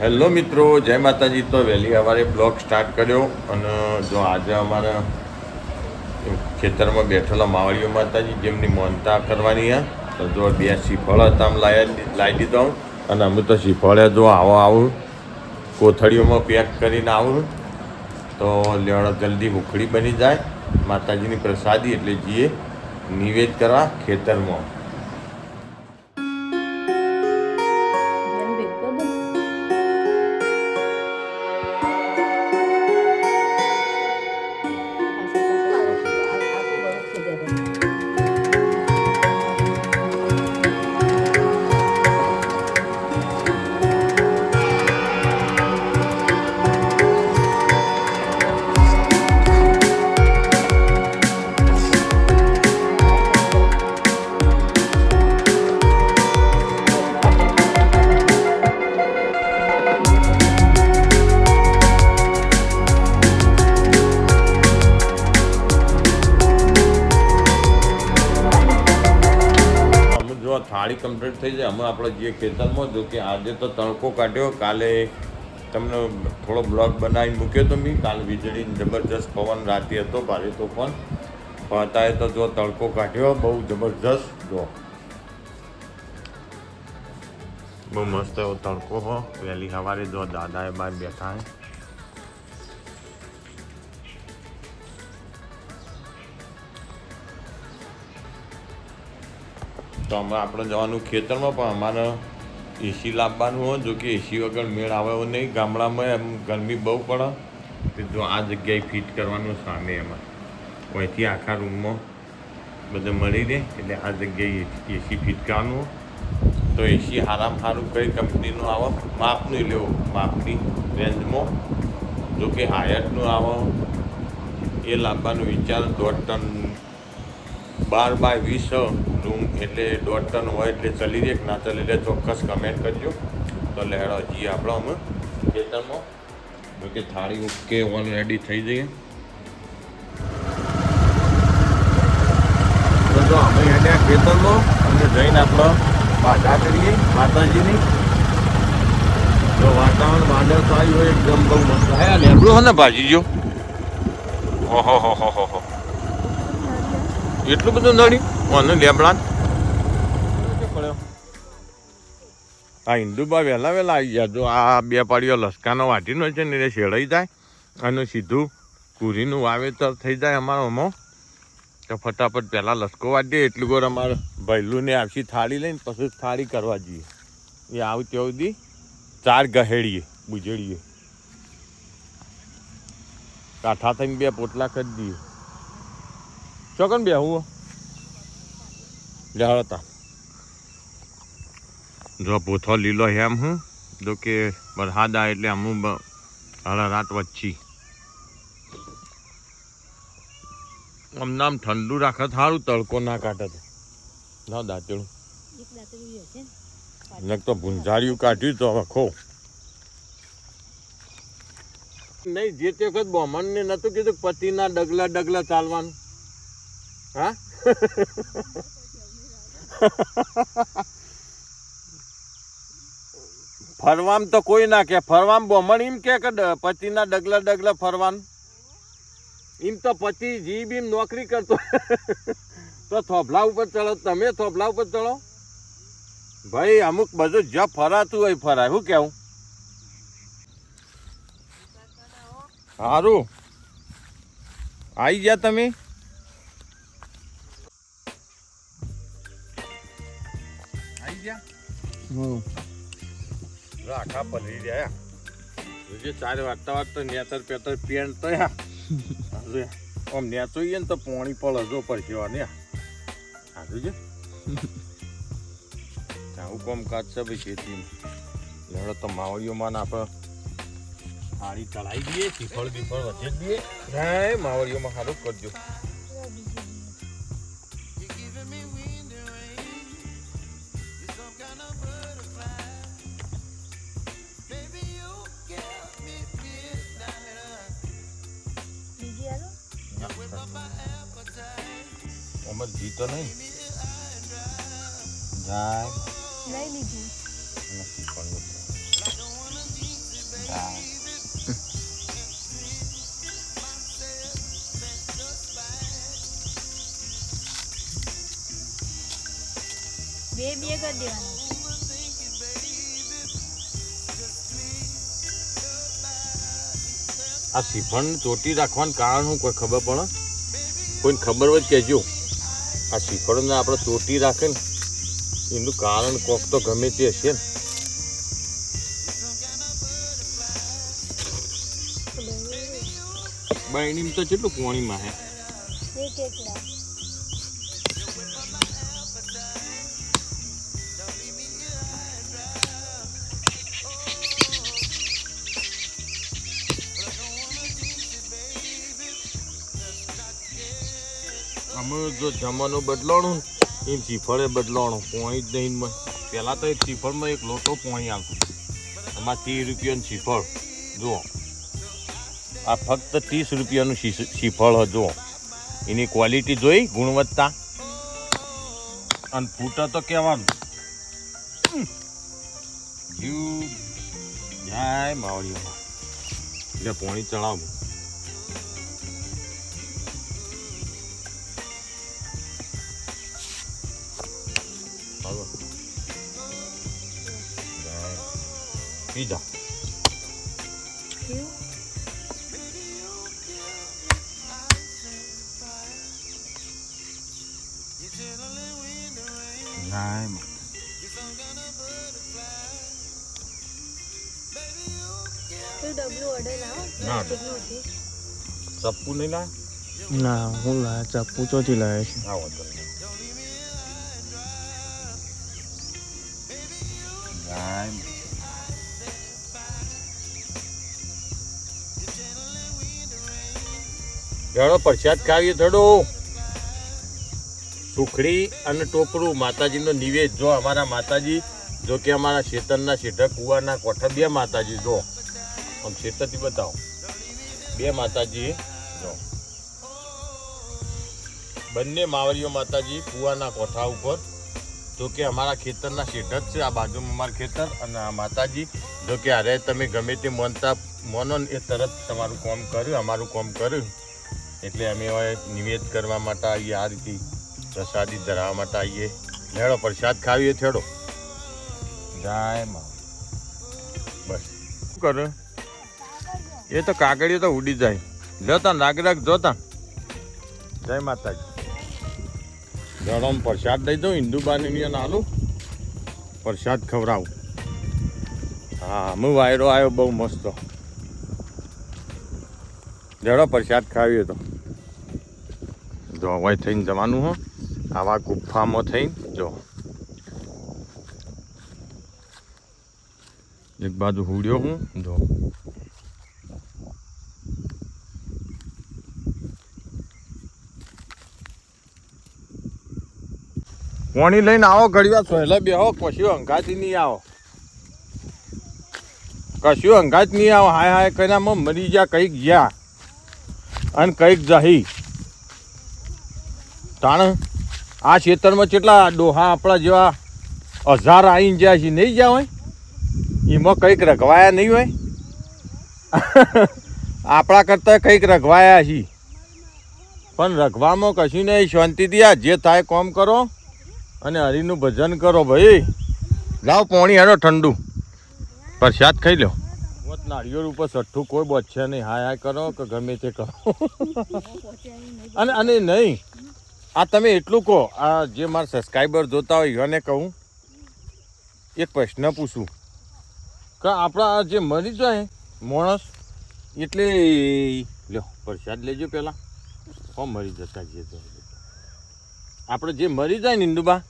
Hello મિત્રો, જય માતાજી. તો વહેલી સવારે બ્લોગ સ્ટાર્ટ કર્યો અને જો આજે અમારા ખેતરમાં બેઠેલા માવળીઓ માતાજી જેમની મોનતા કરવાની હા, તો જો બે શ્રીફળ હતા, આમ લાવી દીધો અને અમે તો શ્રીફળે જો આવો આવું, કોથળીઓમાં પેક કરીને આવું. તો લેવડો જલ્દી ઉખડી બની જાય. માતાજીની પ્રસાદી એટલે જઈએ, નિવેદ કરવા ખેતરમાં. થઈ જાય. હમણાં આપણે જે ખેતરમાં જો કે આજે તો તડકો કાઢ્યો. કાલે તમને થોડો બ્લોગ બનાવી મૂક્યો તો મેં. કાલે વીજળી જબરજસ્ત પવન રાતે હતો, ભારે તોફાન. પણ અત્યારે તો જો તડકો કાઢ્યો, બહુ જબરજસ્ત. જો. બહુ મસ્ત એવો તડકો હો. વહેલી સવારે જો દાદાએ બહાર બેઠા હે. તો અમે આપણે જવાનું ખેતરમાં, પણ અમારે એસી લાવવાનું હોય જો કે એસી વગર મેળ આવે એવું નહીં. ગામડામાં એમ ગરમી બહુ પડે. કે જો આ જગ્યાએ ફિટ કરવાનું સામે એમાં. અહીંથી આખા રૂમમાં બધે મળી રહે, એટલે આ જગ્યાએ એસી ફિટ કરવાનું. તો એસી હારામાં સારું કઈ કંપનીનું આવે? માપનું લેવો માપની રેન્જમાં. જો કે હાયટનું આવે. એ લાવવાનો વિચાર દોઢ ટન બાર બાય વીસ રૂમ એટલે દોઢ ટન હોય એટલે ચલી કે ના ચલી રહે ચોક્કસ કમેન્ટ કરજો. તો લેડો જઈએ આપણો અમે ખેતરમાં. જો કે થાળી ઓકે ઓલરેડી થઈ જઈએ. તો અમે હેડ્યા ખેતરમાં અને જઈને આપણો પાછા કરીએ, માતાજીની. તો વાતાવરણ વાદળ આવ્યું હોય, એકદમ બહુ મસ્ત. હા લેબડું હે ને ભાજી, જો? ઓહો હો હો હો એટલું બધું નડ્યું અને લેબડા આ હિન્દુબા વહેલા વહેલા આવી ગયા. જો આ બે પાડીઓ લસકાનો વાટીનો છે ને એને શેડાઈ જાય અને સીધું કુરીનું વાવેતર થઈ જાય અમારામાં તો ફટાફટ પહેલાં લસકો વાટીએ એટલું ગોર અમારે ભૈલુંને આખી થાળી લઈને પછી થાળી કરવા જઈએ. એ આવું ત્યાં સુધી ચાર ગહેડીએ, બુજડીએ. કાઠા થઈને બે પોટલા કરી દઈએ. ચોકન બે હું? હતા જો પોથો લીલો હેમ હું જો કે વરસાદ એટલે અમુક હળ રાત વચ્ચી. આમ ઠંડુ રાખે સારું તડકો ના કાઢે તો. ના દાંતેડું. એક દાંતરડું હશે ને. ને તો ભૂંજાળિયું કાઢ્યું તો હવે ખો. નહીં જે તે વખત બહમણને નતું કીધું પતિના ડગલા ડગલા ચાલવાનું. હા? ફરવામ તો કોઈ ના કે, ફરવામ બમણ એમ કે પતિના ડગલા ડગલા ફરવાનું. એમ તો પતિ જી બીમ નોકરી કરતો. તો થોભલા ઉપર ચડો, તમે થોભલા ઉપર ચડો. ભાઈ, અમુક બધું જ્યાં ફરાતું હોય ફરાય. શું કેવું? સારું આવી ગયા તમે? આખા પલરી રહ્યા જે ચારે વાગતા વાગતા નેતર પેતર પેન તો યા હવે આમ નેચોઈએ ને તો પોણી પડે પર પડશે ને હા. છે આવું કોમ કાચ છે ભાઈ ખેતી લેવડો તો માવડીઓમાં આપણે હાડી ચડાવી દઈએ શીફળ બીફળ વધે દઈએ. હા માવડીઓમાં સારું કરજો. નંબર જીતો નહીં. જાય. આ સિફણ ચોટી રાખવાનું કારણ હું કોઈ ખબર પણ કોઈને ખબર હોય કહેજો. આ શ્રીફળને આપણે ચોટી રાખે ને એનું કારણ કોક તો ગમે તે હશે ને. બહેની તો કેટલું કોણીમાં હે? અમે જો જમાનો બદલાણું ને, એમ શ્રીફળે બદલાણું પોઈ જ નહીં પહેલાં તો એક શ્રીફળમાં એક લોટો પોઈ આવતું એમાં ત્રીસ રૂપિયાનું શ્રીફળ જુઓ. આ ફક્ત ત્રીસ રૂપિયાનું શ્રી- શ્રીફળ જુઓ. એની ક્વોલિટી જોઈ, ગુણવત્તા. અને ફૂટા તો કહેવાનું. જીવ. જાય માવડીઓમાં. એટલે પોણી ચડાવું પી જા કેવું નાય તો ડબલું ઓર્ડર લાવો ના. કેટલું હતી ચપ્પુ નહીં લાય ના હું જડો પ્રસાદ ખાવીએ થોડો. સુખડી અને ટોપરું માતાજીનો નિવેદ જો અમારા માતાજી, જો કે અમારા શેતનના શેઠક કુવાના કોઠા બે માતાજી જો. આમ શેતરથી બતાવો. બે માતાજી જો. બંને માવરીઓ માતાજી કુવાના કોઠા ઉપર. જો કે અમારા ખેતરના શેઠ જ છે, આ બાજુમાં અમારું ખેતર અને આ માતાજી. જો કે અરે તમે ગમે તે મોનતા માનો એ તરત તમારું કામ કર્યું, અમારું કામ કર્યું. એટલે અમે હવે નિવેદ કરવા માટે આવીએ આ રીતે પ્રસાદી ધરાવવા માટે આવીએ. લેડો પ્રસાદ ખાવીએ થેડો જય બસ. શું કરે? એ તો કાગળીઓ તો ઉડી જાય. જોતા નાગરાક જોતા જય માતાજી. જડમ પ્રસાદ દઈ દઉં હિન્દુ હિન્દુબાની આલું. પ્રસાદ ખવડાવું. હા, હું વાયરો આવ્યો બહુ મસ્ત. જડો પ્રસાદ ખાવીએ તો. જો, હવે થઈને જવાનું હો. આવા ગુફામાં થઈને, જો. એક બાજુ હુડ્યો હું, જો. પોણી લઈને આવો, ઘડીવાર સહેલા બેહો, કશું અંગાતી નહીં આવો. કશું અંગાત નહીં આવો, હાય હાય કરીને મરી ગયા કંઈક ગયા અને કંઈક જાહી. તાણ આ ખેતરમાં કેટલા ડોહા આપણા જેવા હજાર આવીને જ્યાં છે નહીં જ્યાં હોય, એમાં કંઈક રઘવાયા નહીં હોય. આપણા કરતાં કંઈક રઘવાયા છે પણ રઘવામાં કશું નહીં શાંતિથી આ જે થાય કોમ કરો અને હરિનું ભજન કરો ભાઈ. લાવ પોણી હેડો ઠંડુ. પ્રસાદ ખાઈ લો મોત નાળિયેર ઉપર સઠ્ઠું કોઈ બચશે નહીં. હાય હાય કરો કે ગમે તે કરો. અને અને નહીં. આ તમે એટલું કહો, આ જે મારા સબસ્ક્રાઈબર જોતા હોય, એને કહું, એક પ્રશ્ન પૂછું. કે આપણા જે મરી જાય માણસ, એટલે લ્યો, પ્રસાદ લેજો પહેલાં. હો, મરી જતા જે આપણે જે મરી જાય ને ઇન્દુબા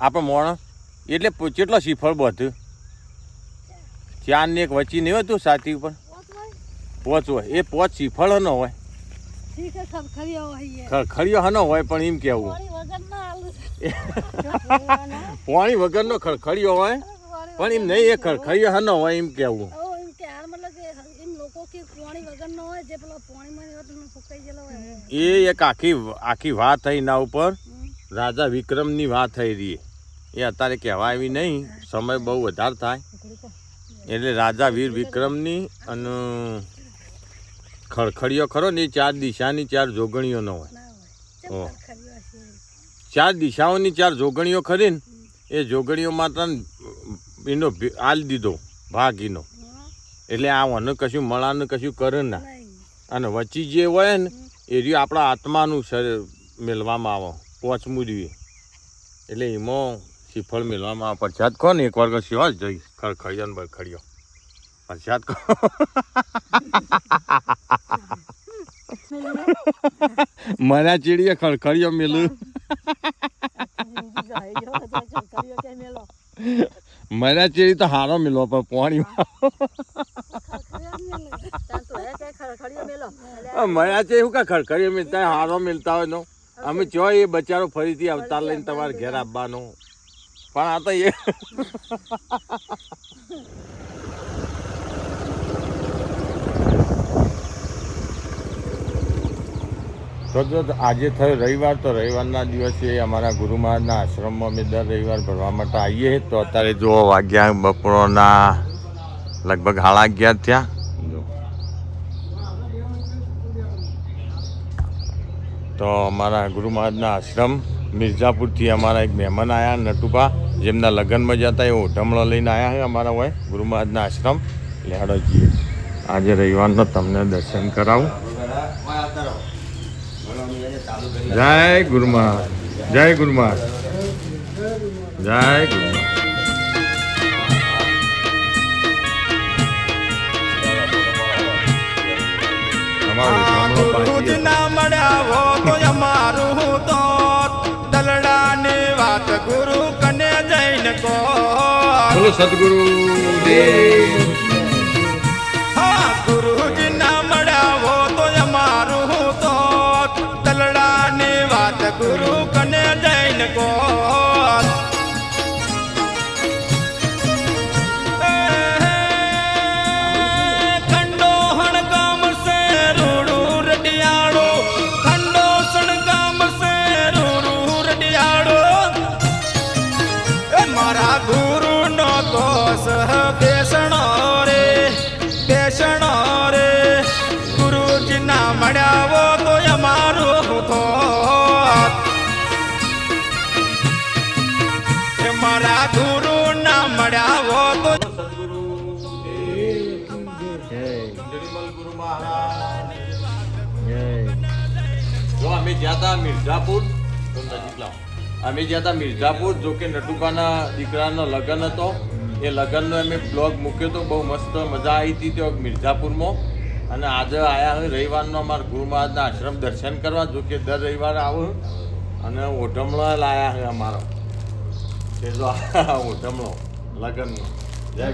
આપણે માણસ, એટલે કેટલો શ્રીફળ બધું. ચાર ને એક વચ્ચે નહીં હોતું સાથી ઉપર? પોચ હોય. એ પોચ શ્રીફળ ન હોય. ખરખડીઓ હનો હોય પણ એમ કેવું. પાણી વગરનો ખરખડીઓ હોય પણ એમ નહીં એ ખડખડિયો હનો હોય એમ કેવું. એ એક આખી આખી વાત થઈ ના ઉપર. રાજા વિક્રમની વાત થઈ રહી. એ અત્યારે કહેવાય એવી નહીં. સમય બહુ વધારે થાય. એટલે રાજા વીર વિક્રમની અને ખડખડીઓ ખરો ને એ ચાર દિશાની ચાર જોગણીઓ ન હોય. ચાર દિશાઓની ચાર જોગણીઓ ખરી ને એ જોગણીઓ માતા એનો આલ દીધો ભાગ એનો. એટલે આ વન કશું મળાને કશું કરે ના. અને વચ્ચી જે હોય ને એ રહ્યું આપણા આત્માનું શરીર મેળવામાં આવે પોચમું રહ્યું એટલે એમાં શ્રીફળ મેળવામાં આવે પ્રસાદ કહો ને એક વાર કશું હોય જઈ ખડખડિયો ને બરખડિયો પ્રસાદ કહો મને ચીડીએ ખડખડિયો મેલું મને ચીડી તો હારો મેલો પણ પોણી મયા છે એવું કા ખડખડીઓ મિલતા હારો મિલતા હોય નો? અમે જો એ બચારો ફરીથી અવતાર લઈને તમારે ઘેર આવવાનો. પણ આ તો એ જો આજે થયો રવિવાર, તો રવિવારના દિવસે અમારા ગુરુ મહારાજના આશ્રમમાં અમે દર રવિવાર ભરવા માટે આવીએ. તો અત્યારે જો વાગ્યા બપોરના લગભગ સાડા અગિયાર થયા. તો અમારા ગુરુ મહારાજના આશ્રમ મિર્ઝાપુરથી અમારા એક મહેમાન આવ્યા નટુભા. જેમના લગ્નમાં જતા એ ઓઢમણો લઈને આવ્યા છે અમારા હોય ગુરુ મહારાજના આશ્રમ. જઈએ. આજે રવિવારનો તમને દર્શન કરાવું. જય ગુરુ જય ગુરુ જય ગુરુ મહારાજ કહો બોલો સદગુરુ દેવ હા ગુરુજ ના મળ્યા હો તો અમારું તો. દલડાની વાત ગુરુ કને જો અમે જ્યાં હતા મિર્ઝાપુર અમે જ્યાં હતા મિર્ઝાપુર, જો કે નટુકાના દીકરાનો લગ્ન હતો. એ લગ્નનો અમે બ્લોગ મૂક્યો હતો બહુ મસ્ત મજા આવી હતી ત્યાં મિર્ઝાપુરમાં. અને આજે આવ્યા હોય રવિવારનો અમારા ગુરુ મહારાજના આશ્રમ દર્શન કરવા, જો કે દર રવિવારે આવું અને ઓઢમણો લાયા છે અમારો. કે જો ઓઢમણો લગ્નનો. જય.